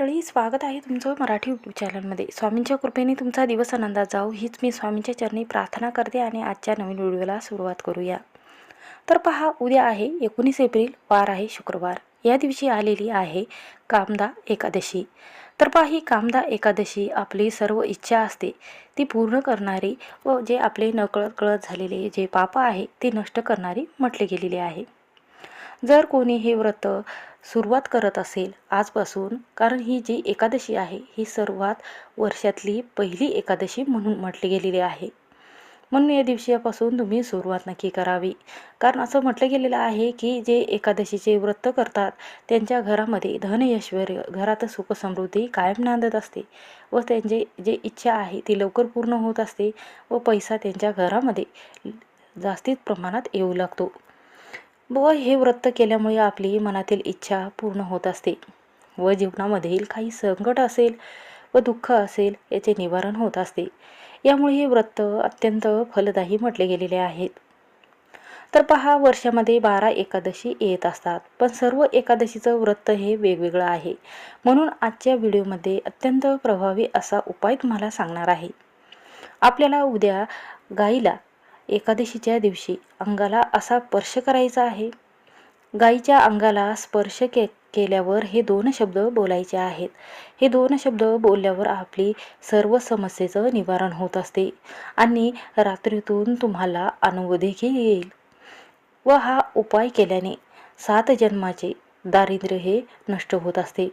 मंडळी स्वागत आहे तुमचं मराठी यूट्यूब चॅनलमध्ये स्वामींच्या कृपेने तुमचा दिवस आनंदात जाऊ हीच मी स्वामींच्या चरणी प्रार्थना करते आणि आजच्या नवीन व्हिडिओला सुरुवात करूया. तर पहा उद्या आहे एकोणीस एप्रिल वार आहे शुक्रवार. या दिवशी आलेली आहे कामदा एकादशी. तर पहा ही कामदा एकादशी आपली सर्व इच्छा असते. ती पूर्ण करणारी व जे आपले नकळत कळत झालेले जे पाप आहे ते नष्ट करणारी म्हटले गेलेले आहे. जर कोणी हे व्रत सुरुवात करत असेल आजपासून कारण ही जी एकादशी आहे ही सर्वात वर्षातली पहिली एकादशी म्हणून म्हटली गेलेली आहे. म्हणून या दिवशीपासून तुम्ही सुरुवात नक्की करावी. कारण असं म्हटलं गेलेलं आहे की जे एकादशीचे व्रत करतात त्यांच्या घरामध्ये धन घरात सुखसमृद्धी कायम नांदत असते व त्यांचे जे इच्छा आहे ती लवकर पूर्ण होत असते व पैसा त्यांच्या घरामध्ये जास्तीत प्रमाणात येऊ लागतो. व हे व्रत केल्यामुळे आपली मनातील इच्छा पूर्ण होत असते व जीवनामधील काही संकट असेल व दुःख असेल याचे निवारण होत असते. यामुळे हे व्रत अत्यंत फलदायी म्हटले गेलेले आहेत. तर पहा वर्षामध्ये बारा एकादशी येत असतात पण सर्व एकादशीचं व्रत हे वेगवेगळं आहे. म्हणून आजच्या व्हिडिओमध्ये अत्यंत प्रभावी असा उपाय तुम्हाला सांगणार आहे. आपल्याला उद्या गाईला एकादशीच्या दिवशी अंगाला असा स्पर्श करायचा आहे? गाईच्या अंगाला स्पर्श के केल्यावर हे दोन शब्द बोलायचे आहेत. हे दोन शब्द बोलल्यावर आपली सर्व समस्येचं निवारण होत असते आणि रात्रीतून तुम्हाला अनुभव देखील येईल. व हा उपाय केल्याने सात जन्माचे दारिद्र्य हे नष्ट होत असते.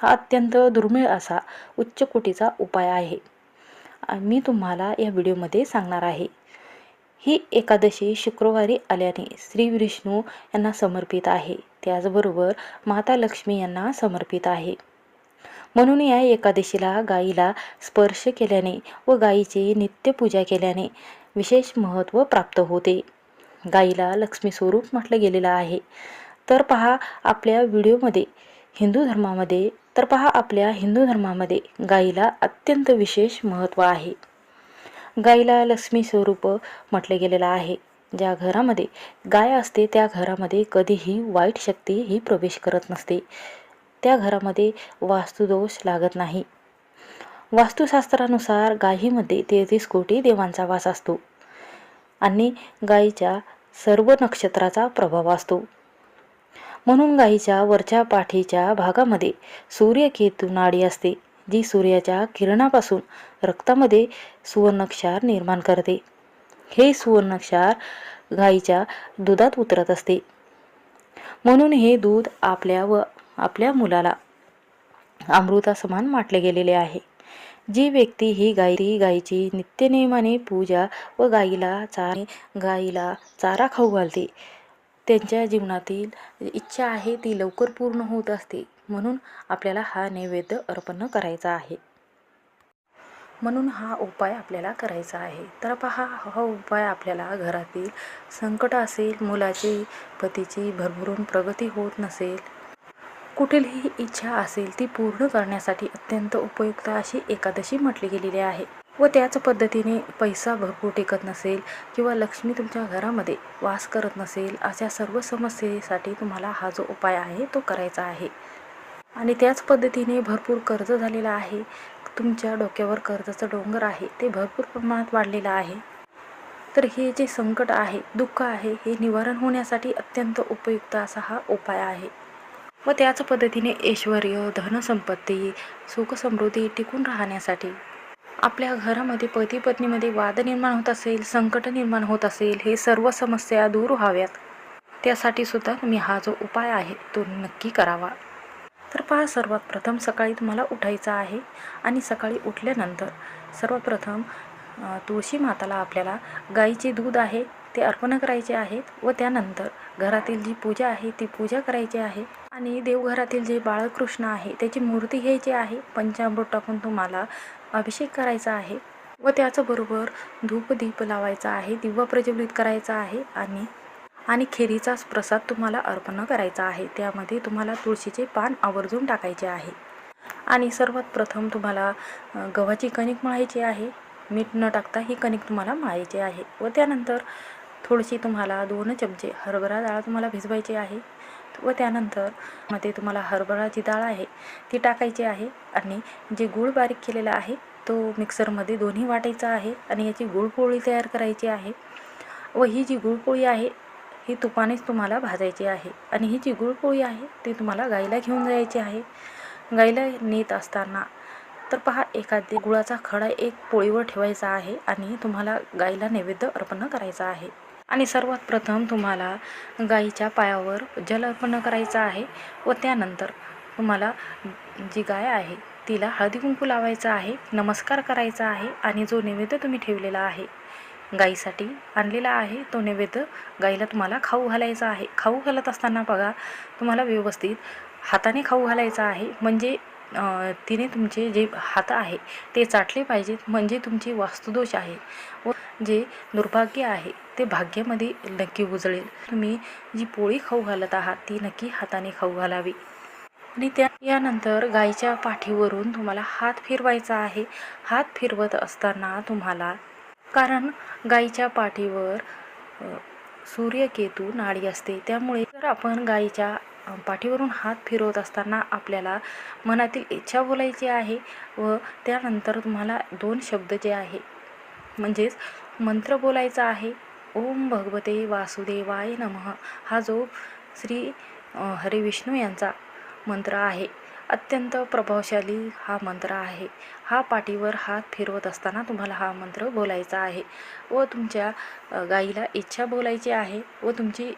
हा अत्यंत दुर्मिळ असा उच्च कोटीचा उपाय आहे. मी तुम्हाला या व्हिडिओमध्ये सांगणार आहे. ही एकादशी शुक्रवारी आल्याने श्री विष्णू यांना समर्पित आहे. त्याचबरोबर माता लक्ष्मी यांना समर्पित आहे. म्हणून या एकादशीला गाईला स्पर्श केल्याने व गाईची नित्यपूजा केल्याने विशेष महत्त्व प्राप्त होते. गाईला लक्ष्मी स्वरूप म्हटलं गेलेलं आहे. तर पहा आपल्या व्हिडिओमध्ये हिंदू धर्मामध्ये तर पहा आपल्या हिंदू धर्मामध्ये गाईला अत्यंत विशेष महत्त्व आहे. गाईला लक्ष्मी स्वरूप म्हटले गेलेलं आहे. ज्या घरामध्ये गाय असते त्या घरामध्ये कधीही वाईट शक्ती ही प्रवेश करत नसते. त्या घरामध्ये वास्तुदोष लागत नाही. वास्तुशास्त्रानुसार गायीमध्ये तेहतीस कोटी देवांचा वास असतो. आणि गायीच्या सर्व नक्षत्राचा प्रभाव असतो. म्हणून गायीच्या वरच्या पाठीच्या भागामध्ये सूर्यकेतू नाडी असते. जी सूर्याच्या किरणापासून रक्तामध्ये सुवर्णक्षार निर्माण करते. हे सुवर्णक्षार गाईच्या दुधात उतरत असते. म्हणून हे दूध आपल्या व आपल्या मुलाला अमृतासमान माटले गेलेले आहे. जी व्यक्ती ही गाई गायीची नित्यनियमाने पूजा व गाईला चारा गाईला चारा खाऊ घालते. त्यांच्या जीवनातील इच्छा आहे ती लवकर पूर्ण होत असते. म्हणून आपल्याला हा नैवेद्य अर्पण करायचा आहे. म्हणून हा उपाय आपल्याला करायचा आहे. तर पहा हा उपाय आपल्याला घरातील संकट असेल मुलाची पतीची भरभरून प्रगती होत नसेल कुठलीही इच्छा असेल ती पूर्ण करण्यासाठी अत्यंत उपयुक्त अशी एकादशी म्हटली गेलेली आहे. व त्याच पद्धतीने पैसा भरपूर टेकत नसेल किंवा लक्ष्मी तुमच्या घरामध्ये वास करत नसेल अशा सर्व समस्येसाठी तुम्हाला हा जो उपाय आहे तो करायचा आहे. आणि त्याच पद्धतीने भरपूर कर्ज झालेलं आहे. तुमच्या डोक्यावर कर्जाचं डोंगर आहे. ते भरपूर प्रमाणात वाढलेलं आहे. तर हे जे संकट आहे दुःख आहे हे निवारण होण्यासाठी अत्यंत उपयुक्त असा हा उपाय आहे. व त्याच पद्धतीने ऐश्वर धनसंपत्ती सुखसमृद्धी टिकून राहण्यासाठी. आपल्या घरामध्ये पती पत्नीमध्ये वाद निर्माण होत असेल संकट निर्माण होत असेल हे सर्व समस्या दूर व्हाव्यात. त्यासाठी सुद्धा तुम्ही हा जो उपाय आहे तो नक्की करावा. तर पहा सर्वात प्रथम सकाळी तुम्हाला उठायचं आहे आणि सकाळी उठल्यानंतर सर्वप्रथम तुळशी माताला आपल्याला गाईचे दूध आहे ते अर्पण करायचे आहेत व त्यानंतर घरातील जी पूजा आहे ती पूजा करायची आहे आणि देवघरातील जे बाळकृष्ण आहे त्याची मूर्ती घ्यायची आहे पंचामृत टाकून तुम्हाला अभिषेक करायचा आहे व त्याचबरोबर धूप दीप लावायचा आहे दिवा प्रज्वलित करायचा आहे आणि आणि खेरीचाच प्रसाद तुम्हाला अर्पण करायचा आहे. त्यामध्ये तुम्हाला तुळशीचे पान आवर्जून टाकायचे आहे. आणि सर्वात प्रथम तुम्हाला गव्हाची कणिक मळायची आहे. मीठ न टाकता ही कणिक तुम्हाला मळायची आहे. व त्यानंतर थोडीशी तुम्हाला दोन चमचे हरभरा डाळ तुम्हाला भिजवायची आहे. व त्यानंतरमध्ये तुम्हाला हरभराची डाळ आहे ती टाकायची आहे. आणि जे गूळ बारीक केलेला आहे तो मिक्सरमध्ये दोन्ही वाटायचा आहे. आणि याची गुळपोळी तयार करायची आहे. व ही जी गुळपोळी आहे ही तुपानेच तुम्हाला भाजायची आहे. आणि ही जी गुळपोळी आहे ती तुम्हाला गाईला घेऊन जायची आहे. गाईला नेत असताना तर पहा एखादी गुळाचा खडा एक पोळीवर ठेवायचा आहे आणि तुम्हाला गाईला नैवेद्य अर्पण करायचा आहे. आणि सर्वात प्रथम तुम्हाला गाईच्या पायावर जल अर्पण करायचं आहे व त्यानंतर तुम्हाला जी गाय आहे तिला हळदी कुंकू लावायचं आहे नमस्कार करायचा आहे आणि जो नैवेद्य तुम्ही ठेवलेला आहे गाईसाठी आणलेला आहे. तो नैवेद्य गाईला तुम्हाला खाऊ घालायचा आहे. खाऊ घालत असताना बघा तुम्हाला व्यवस्थित हाताने खाऊ घालायचा आहे. म्हणजे तिने तुमचे जे हात आहे ते चाटले पाहिजेत. म्हणजे तुमची वास्तुदोष आहे. व जे दुर्भाग्य आहे ते भाग्यामध्ये नक्की उजळेल. तुम्ही जी पोळी खाऊ घालत आहात ती नक्की हाताने खाऊ घालावी. आणि त्या यानंतर गाईच्या पाठीवरून तुम्हाला हात फिरवायचा आहे. हात फिरवत असताना तुम्हाला कारण गाईच्या पाठीवर सूर्यकेतू नाडी असते. त्यामुळे जर आपण गाईच्या पाठीवरून हात फिरवत असताना आपल्याला मनातील इच्छा बोलायची आहे व त्यानंतर तुम्हाला दोन शब्द जे आहे म्हणजेच मंत्र बोलायचा आहे ओम भगवते वासुदेवाय नमः हा जो श्री हरिविष्णू यांचा मंत्र आहे. अत्यंत प्रभावशाली हा मंत्र आहे. हा पाठीवर हात फिरवत असताना तुम्हाला हा मंत्र बोलायचा आहे व तुमच्या गाईला इच्छा बोलायची आहे व तुमची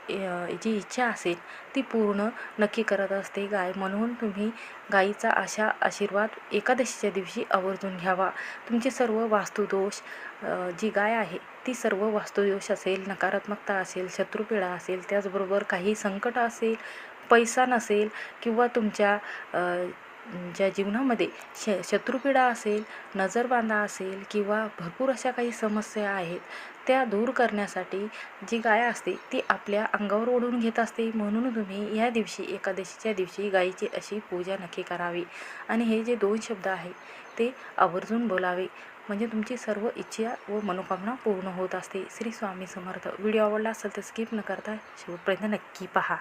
जी इच्छा असेल ती पूर्ण नक्की करत असते गाय. म्हणून तुम्ही गाईचा अशा आशीर्वाद एकादशीच्या दिवशी आवर्जून घ्यावा. तुमचे सर्व वास्तुदोष जी गाय आहे ती सर्व वास्तुदोष असेल नकारात्मकता असेल शत्रुपीडा असेल त्याचबरोबर काही संकट असेल पैसा नसेल किंवा तुमच्या ज्या जीवनामध्ये श शत्रुपीडा असेल नजरबांधा असेल किंवा भरपूर अशा काही समस्या आहेत त्या दूर करण्यासाठी जी गाय असते ती आपल्या अंगावर ओढून घेत असते. म्हणून तुम्ही या दिवशी एकादशीच्या दिवशी गायीची अशी पूजा नक्की करावी. आणि हे जे दोन शब्द आहे ते आवर्जून बोलावे. म्हणजे तुमची सर्व इच्छा व मनोकामना पूर्ण होत असते. श्री स्वामी समर्थ. व्हिडिओ आवडला असेल तर स्किप न करता शेवटपर्यंत नक्की पहा.